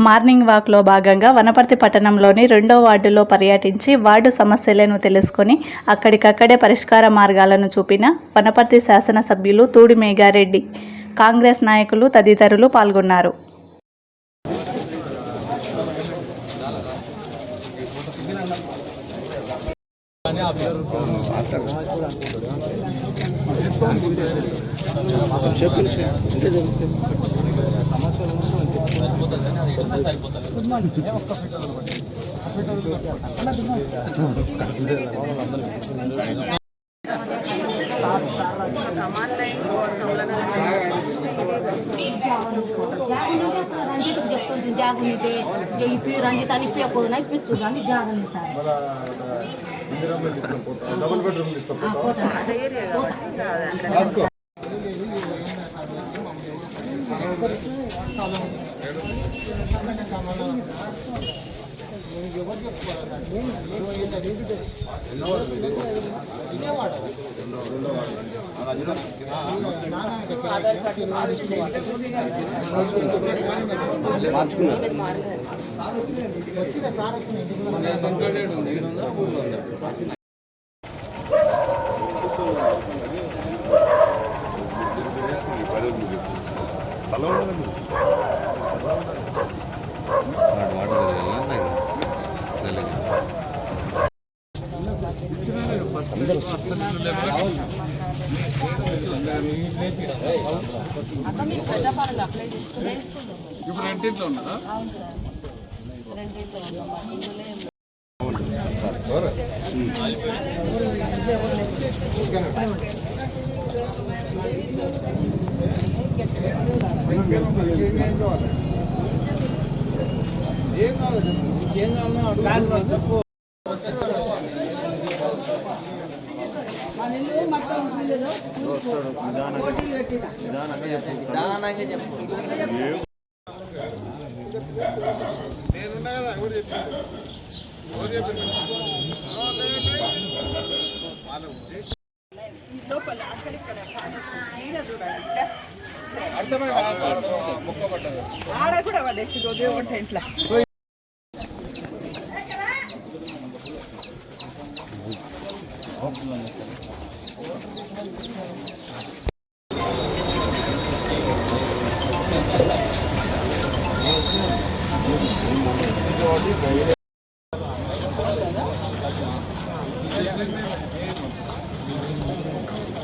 Morning వాక్లో భాగంగా వనపర్తి పట్టణంలోని రెండో వార్డులో పర్యటించి వార్డు సమస్యలను తెలుసుకొని అక్కడికక్కడే పరిష్కార మార్గాలను చూపిన వనపర్తి శాసనసభ్యులు తూడి మేఘారెడ్డి. కాంగ్రెస్ నాయకులు తదితరులు పాల్గొన్నారు. రంజిత్కి చెప్తుంటుంది జాగునితే ఇప్పి రంజిత్ అని ఇప్పకపోదునా ఇప్పించు కానీ జాగుంది సార్ డబుల్ బెడ్రూమ్ తీసుకో ఆ, పోతా పోతా రాసుకో ఇప్పుడు రెండింట్లో ఉన్నదా ఏం కావాలి ఏం కావాలన్నా చెప్పు చెప్పారు ఎవరు చెప్పారు అర్థమైంది ముక్క పడ్డది ఆడ కూడా పడేసి ఇంట్లో ఉంటే ఇంట్లో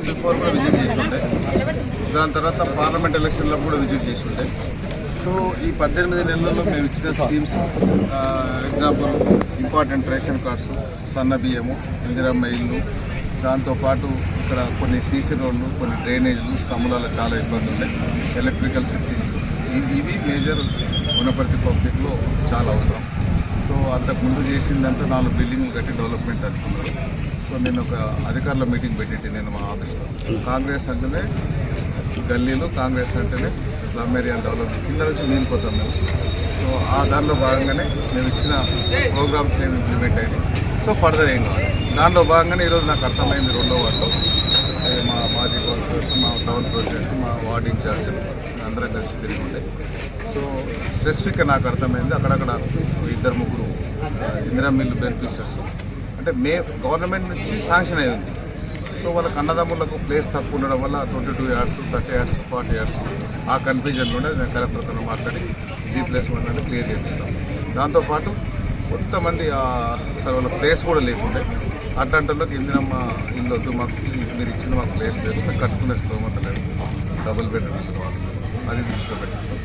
బిఫోర్ కూడా విజిట్ చేసి ఉండే దాని తర్వాత పార్లమెంట్ ఎలక్షన్లో కూడా విజిట్ చేసి ఉండే. సో ఈ పద్దెనిమిది నెలల్లో మేము ఇచ్చిన schemes example important ration cards సన్న బియ్యము ఇందిరమ్మ ఇల్లు దాంతోపాటు ఇక్కడ కొన్ని సీసీ రోడ్లు కొన్ని డ్రైనేజ్లు స్తంభాలలో చాలా ఇబ్బందులు ఉన్నాయి. ఎలక్ట్రికల్ సిటీస్ ఇవి మేజర్ వనపర్తి పబ్లిక్లో చాలా అవసరం. సో అంతకుముందు చేసిందంటే నాలుగు బిల్డింగ్లు కట్టి డెవలప్మెంట్ అనుకున్నారు సో నేను ఒక అధికారుల మీటింగ్ పెట్టింటి నేను మా ఆఫీస్లో కాంగ్రెస్ అంటేనే గల్లీలో కాంగ్రెస్ అంటేనే స్లమ్ ఏరియా డెవలప్మెంట్ కింద నుంచి మిగిలిపోతాం మేము. సో ఆ దానిలో భాగంగానే మేము ఇచ్చిన ప్రోగ్రామ్స్ ఏమి ఇంప్లిమెంట్ అయినాయి. సో ఫర్దర్ ఏం కావాలి దానిలో భాగంగానే ఈరోజు నాకు అర్థమైంది రెండో వార్డులో మా మాజీ కౌన్సిలర్స్ మా టౌన్ ప్రెసిడెంట్ మా వార్డ్ ఇన్ఛార్జీలు అందరం కలిసి తిరిగి ఉండే. సో స్పెసిఫిక్గా నాకు అర్థమైంది అక్కడక్కడ ఇద్దరు ముగ్గురు ఇందిరా మిల్లు బెనిఫిషర్స్. అంటే మే గవర్నమెంట్ నుంచి శాంక్షన్ అయింది సో వాళ్ళకి అన్నదమ్ములకు ప్లేస్ తక్కువ ఉండడం వల్ల twenty two years thirty years forty years ఆ కన్ఫ్యూజన్లోనే నేను కలెక్టర్తో మాట్లాడి జీ ప్లస్ వన్ అని క్లియర్ చేపిస్తాం దాంతోపాటు కొంతమంది అసలు వాళ్ళ ప్లేస్ కూడా లేకుండే. అట్లాంటి వాళ్ళకి ఇందిరమ్మ ఇల్లు వద్దు మాకు మీరు ఇచ్చిన మాకు ప్లేస్ లేదు మేము కట్టుకునే స్తోమత లేదు. డబుల్ బెడ్రూమ్ కావాలి అది దృష్టిలో పెట్టుకుంటాం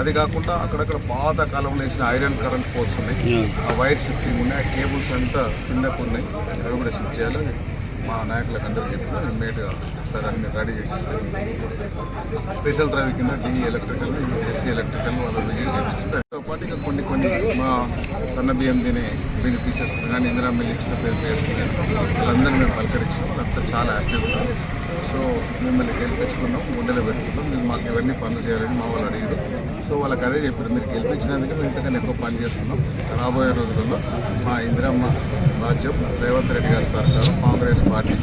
అది కాకుండా అక్కడక్కడ పాత కాలంలో వేసిన ఐరన్ కరెంట్ పోల్స్ ఉన్నాయి. ఆ వైర్ షిఫ్టింగ్ ఉన్నాయి ఆ కేబుల్స్ అంతా కిందకు ఉన్నాయి. అవి కూడా షిఫ్ట్ చేయాలి. మా నాయకులకు అందరికీ చెప్పిన ఇమ్మీడియట్గా ఒకసారి అన్ని రెడీ చేసేస్తాను స్పెషల్ డ్రైవ్ కింద డిఈ ఎలక్ట్రికల్ ఎస్సీ ఎలక్ట్రికల్ వాళ్ళు విజిట్ చేయించి దాంతో పాటు ఇక కొన్ని కొన్ని మా సన్న బియ్యం తినే బెనిఫిషియర్స్ కానీ ఇందిరా మిల్ ఇచ్చిన పేరు పేరు వాళ్ళందరినీ మేము పలకరించాం వాళ్ళంతా చాలా యాక్టివ్గా సో మిమ్మల్ని గెలిపించుకున్నాం గుండెలో పెట్టుకున్నాం. మీరు మాకు ఇవన్నీ పనులు చేయాలని మా వాళ్ళు అడిగారు. సో వాళ్ళకి అదే చెప్పారు మీరు గెలిపించినందుకే మేము ఇంతకన్నా ఎక్కువ పని చేస్తున్నాం. రాబోయే రోజుల్లో మా ఇందిరమ్మ రాజ్యం రేవంత్ రెడ్డి గారి సర్కారు కాంగ్రెస్ పార్టీ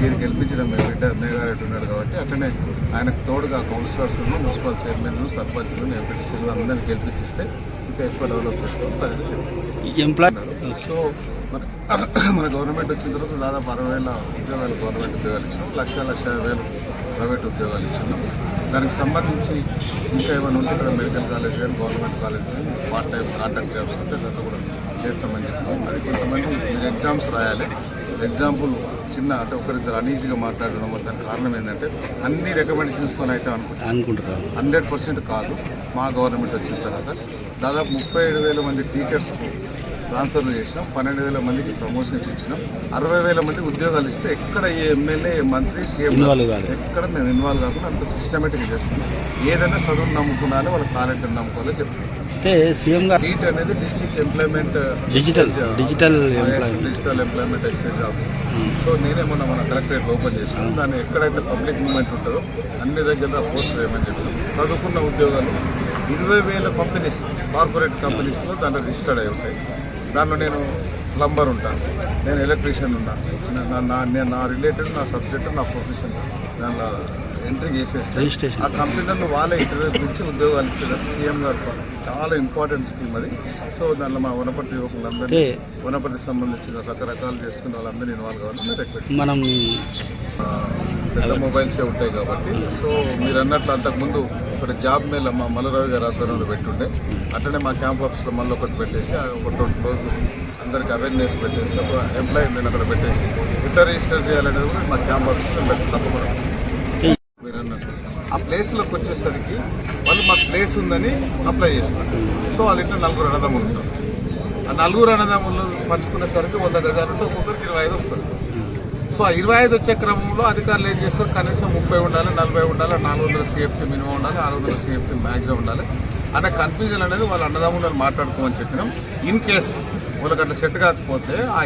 మీరు గెలిపించిన మీ బిడ్డ మేఘారెడ్డి ఉన్నాడు కాబట్టి అట్లనే ఆయనకు తోడుగా కౌన్సిలర్స్ మున్సిపల్ చైర్మన్లు సర్పంచ్లు ఎంపీటీసీలు అందరినీ గెలిపించిస్తే ఇంకా ఎక్కువ డెవలప్ చేస్తాం. ప్రజలు సో మన మన గవర్నమెంట్ వచ్చిన తర్వాత దాదాపు అరవై వేల ఉద్యోగాలు గవర్నమెంట్ ఉద్యోగాలు ఇచ్చాం లక్ష లక్ష వేలు ప్రైవేట్ ఉద్యోగాలు ఇచ్చున్నాం దానికి సంబంధించి ఇంకా ఏమైనా ఉంటే ఇక్కడ మెడికల్ కాలేజ్ కానీ గవర్నమెంట్ కాలేజ్ కానీ పార్ట్ టైం కాంట్రాక్ట్ జాబ్స్ ఉంటే దాంట్లో కూడా చేస్తామని చెప్తాం అది కొంతమంది మీరు ఎగ్జామ్స్ రాయాలి. ఎగ్జాంపుల్ చిన్న అంటే ఒకరిద్దరు అనీజీగా మాట్లాడడం వల్ల దానికి కారణం ఏంటంటే అన్ని రికమెండేషన్స్తో అయితే అనుకుంటాం అనుకుంటున్నాను హండ్రెడ్ పర్సెంట్ కాదు. మా గవర్నమెంట్ వచ్చిన తర్వాత దాదాపు ముప్పై ఏడు వేల మంది టీచర్స్కు ట్రాన్స్ఫర్లు చేసినాం. పన్నెండు వేల మందికి ప్రమోషన్స్ ఇచ్చినాం. అరవై వేల మంది ఉద్యోగాలు ఇస్తే ఎక్కడ ఏ ఎమ్మెల్యే మంత్రి సీఎం. ఎక్కడ మేము ఇన్వాల్వ్ కాకుండా అంత సిస్టమేటిక్ చేస్తున్నాం. ఏదైనా చదువును నమ్ముకున్నాలో వాళ్ళ టాలెంట్ నమ్ముకోవాలో చెప్తున్నాం సీఎం సీట్ అనేది district employment digital digital digital employment exchange office so నేనే మొన్న మన కలెక్టరేట్ ఓపెన్ చేసాను. దాన్ని ఎక్కడైతే పబ్లిక్ మూవ్మెంట్ ఉంటుందో అన్ని దగ్గర పోస్ట్ వేయమని చెప్పాను చదువుకున్న ఉద్యోగాలు ఇరవై వేల కంపెనీస్ కార్పొరేట్ కంపెనీస్లో దాంట్లో రిజిస్టర్డ్ అయి ఉంటాయి. దాంట్లో నేను ప్లంబర్ ఉంటాను నేను ఎలక్ట్రీషియన్ ఉన్నా నా- నేను నా రిలేటెడ్ నా సబ్జెక్ట్ నా ప్రొఫెషన్ దాంట్లో ఎంట్రీ చేసేస్తే రిజిస్ట్రేషన్ ఆ కంపెనీలను వాళ్ళే ఇంటర్వ్యూ గురించి ఉద్యోగాలు ఇచ్చేదాన్ని. సీఎం గారు చాలా ఇంపార్టెంట్ స్కీమ్ అది. సో దానిలో మా వనపర్తి యువకులందరినీ అంటే వనపర్తికి సంబంధించిన రకరకాలు చేసుకున్న వాళ్ళందరినీ ఇన్వాల్వ్ కావాలని రిక్వెస్ట్ మనం పెద్ద మొబైల్సే ఉంటాయి కాబట్టి. సో మీరు అన్నట్లు అంతకుముందు ఇక్కడ జాబ్ మేళ మా మల్లరావు గారి ఆధ్వర్యంలో పెట్టుండే. అట్లనే మా క్యాంప్ ఆఫీస్లో మళ్ళీ ఒకటి పెట్టేసి ఒక రెండు రోజులు అందరికి అవేర్నెస్ పెట్టేసి ఒక ఎంప్లాయీ నేను అక్కడ పెట్టేసి ఎట్లా రిజిస్టర్ చేయాలనేది కూడా మా క్యాంప్ ఆఫీస్లో పెట్టి తప్పకుండా. ఆ ప్లేస్లోకి వచ్చేసరికి వాళ్ళు మాకు ప్లేస్ ఉందని అప్లై చేస్తున్నారు. సో వాళ్ళ ఇంట్లో నలుగురు అన్నదమ్ములు ఉంటారు. ఆ నలుగురు అన్నదమ్ములు పంచుకునేసరికి వంద గజాలంటే ఒక్కొక్కరికి ఇరవై ఐదు వస్తుంది సో ఆ ఇరవై ఐదు వచ్చే క్రమంలో అధికారులు ఏం చేస్తారు? కనీసం ముప్పై ఉండాలి నలభై ఉండాలి నాలుగు వందల సేఫ్టీ మినిమం ఉండాలి ఆరు వందల సేఫ్టీ మ్యాక్సిమం ఉండాలి అనే కన్ఫ్యూజన్ అనేది వాళ్ళ అన్నదమ్ములను మాట్లాడుకోమని చెప్పినాం. ఇన్ కేస్ వాళ్ళకి సెట్ కాకపోతే ఆ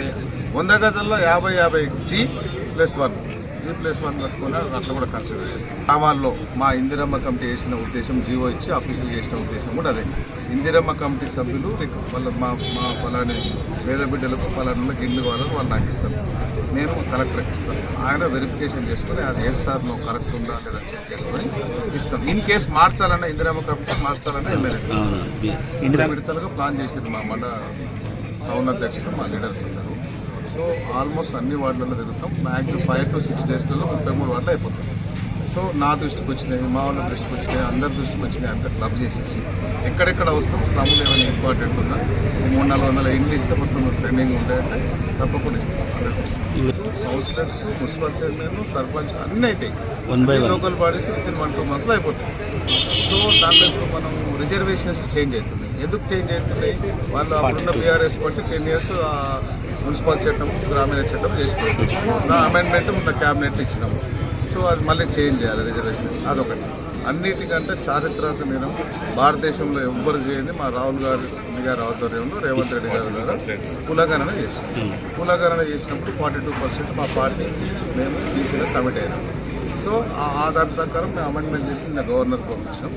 వంద గదుల్లో యాభై యాభై G plus one G plus one కట్టుకుని అట్లా కూడా కన్సిడర్ చేస్తాం. గ్రామాల్లో మా ఇందిరమ్మ కమిటీ చేసిన ఉద్దేశం జీవో ఇచ్చి ఆఫీసులు చేసిన ఉద్దేశం కూడా అదే. ఇందిరమ్మ కమిటీ సభ్యులు వాళ్ళ మా మా ఫలాని పేద బిడ్డలకు ఫలానా గిన్నె వాళ్ళకు వాళ్ళు నాకు ఇస్తారు. నేను కలెక్టర్కి ఇస్తాను. ఆయన వెరిఫికేషన్ చేసుకొని అది ఎస్ సార్ నువ్వు కరెక్ట్ ఉందా లేదా చెక్ చేసుకొని ఇస్తాం. ఇన్ కేస్ మార్చాలన్నా ఇందిరమ్మ కమిటీ మార్చాలన్నా ఎమ్మెల్యే. విడతలుగా ప్లాన్ చేసింది మా మండ టౌన్ అధ్యక్షుడు మా లీడర్స్ అందరూ. సో ఆల్మోస్ట్ అన్ని వార్డులలో తిరుగుతాం. మ్యాక్సిమం ఫైవ్ టు సిక్స్ డేస్లలో ముప్పై మూడు వార్డులు అయిపోతాయి. సో నా దృష్టికి వచ్చినాయి మా వాళ్ళ దృష్టికి వచ్చినాయి అందరి దృష్టికి వచ్చినాయి అంతా క్లబ్ చేసేసి. ఎక్కడెక్కడ అవసరం స్లమ్లు ఏమైనా ఇంపార్టెంట్ ఉందా? మూడు నాలుగు వందల ఇండ్లు ఇస్తే మొత్తం ట్రెండింగ్ ఉంటాయంటే తప్పకుండా ఇస్తాం hundred councillors municipal chairman sarpanch అన్నీ అవుతాయి. Local bodies with in one two మంత్స్లో అయిపోతాయి. సో దాంట్లో ఇప్పుడు మనం రిజర్వేషన్స్ చేంజ్ అవుతున్నాయి. ఎందుకు చేంజ్ అవుతున్నాయి? వాళ్ళు అప్పుడున్న బీఆర్ఎస్ బట్టి టెన్ ఇయర్స్ మున్సిపల్ చట్టం గ్రామీణ చట్టం చేసిపోయింది నా అమెండ్మెంట్ మన క్యాబినెట్లో ఇచ్చినాము. సో అది మళ్ళీ చేంజ్ చేయాలి రిజర్వేషన్ అదొకటి. అన్నిటికంటే చారిత్రక నేను భారతదేశంలో ఎవ్వరు చేయని మా రాహుల్ గారి గారి ఆధ్వర్యంలో రేవంత్ రెడ్డి గారి ద్వారా కులగణన చేసినాం కులగణన చేసినప్పుడు ఫార్టీ టూ పర్సెంట్ మా పార్టీ మేము బీసీలో కమిట్ అయినాం. సో ఆ ఆధార్ ప్రకారం మేము అమెండ్మెంట్ చేసి నిన్న గవర్నర్కి పంపించాం.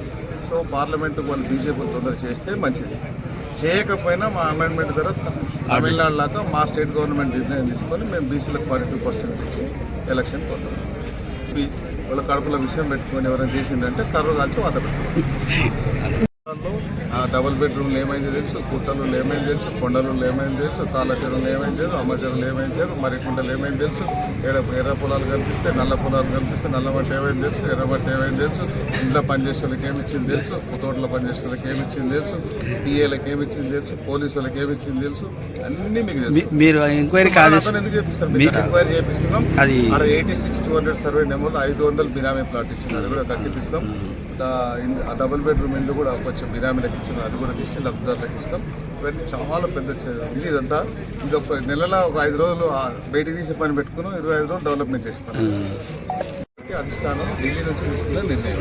సో పార్లమెంట్ వాళ్ళు బీజేపీ తొందర చేస్తే మంచిది. చేయకపోయినా మా అమెండ్మెంట్ ద్వారా తమిళనాడు లాగా మా స్టేట్ గవర్నమెంట్ నిర్ణయం తీసుకొని మేము బీసీలకు ఫార్టీ టూ పర్సెంట్ ఇచ్చి ఎలక్షన్ ఈ వాళ్ళ కడుపులో విషయం పెట్టుకొని ఎవరైనా చేసిందంటే కర్ర కాల్చి వాత పెట్టుకోవాలి ఆ డబుల్ బెడ్రూమ్లు ఏమైంది తెలుసు? పుట్టలు ఏమైంది తెలుసు? కొండలు ఏమైంది తెలుసు? తాళ్ళ చెరువులు ఏమైంది తెలుసు? అమ్మ చెరువులు ఏమైంది తెలుసు? మరి కుంటలు ఏమైంది తెలుసు? ఎర్ర ఎర్ర పొలాలు కనిపిస్తే నల్ల పొలాలు కనిపిస్తే నల్ల మట్టి ఏమైంది తెలుసు? ఎర్ర మట్టి ఏమైంది తెలుసు? ఇంట్లో పనిచేసేవాళ్ళకి ఏమి ఇచ్చింది తెలుసు? తోటలో పనిచేసేవాళ్ళకి ఏమి ఇచ్చింది తెలుసు? పిఏలకు ఏమి ఇచ్చింది తెలుసు? పోలీసులకు ఏమి ఇచ్చింది తెలుసు? అన్నీ మీకు తెలుసు. మీరు ఎంక్వైరీ కాదు ఎందుకు చేపిస్తారు? మీకు ఎంక్వైరీ చేపిస్తున్నాం. అది- eighty six two hundred survey నెంబర్లో ఐదు వందలు బినామీ ప్లాట్ ఇచ్చింది. అది కూడా కట్టిపిస్తాం ఆ డబుల్ బెడ్రూమ్ ఇల్లు కూడా కొంచెం బినామీలకు ఇచ్చిన అది కూడా తీసి లబ్ధిదారులకు ఇస్తాం. ఇవన్నీ చాలా పెద్ద ఇది ఇదంతా ఇది ఒక నెలలో ఒక ఐదు రోజులు బయటికి తీసే పని పెట్టుకున్నాం ఇరవై ఐదు రోజులు డెవలప్మెంట్ చేసే పని అధిష్టానం ఢిల్లీ నుంచి తీసుకున్న నిర్ణయం.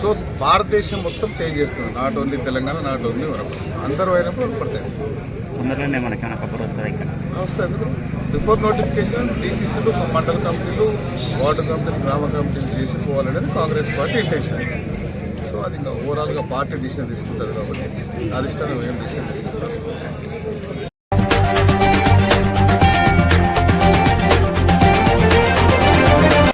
సో భారతదేశం మొత్తం చేంజ్ చేస్తుంది. Not only Telangana not only వరకు అందరూ అయినప్పుడు పడతాయి. తొందరలోనే మనకి కబుర్ వస్తుంది ఇక్కడ? వస్తుంది బిఫోర్ నోటిఫికేషన్ డీసీసీలు మండల కమిటీలు వార్డు కమిటీలు గ్రామ కమిటీలు చేసి పోవాలనేది కాంగ్రెస్ పార్టీ ఇంటెన్షన్. అది ఇంకా ఓవరాల్గా పార్టీ డిసిషన్ తీసుకుంటుంది కాబట్టి అధిష్టానం ఏం డిసిషన్ తీసుకుంటుంది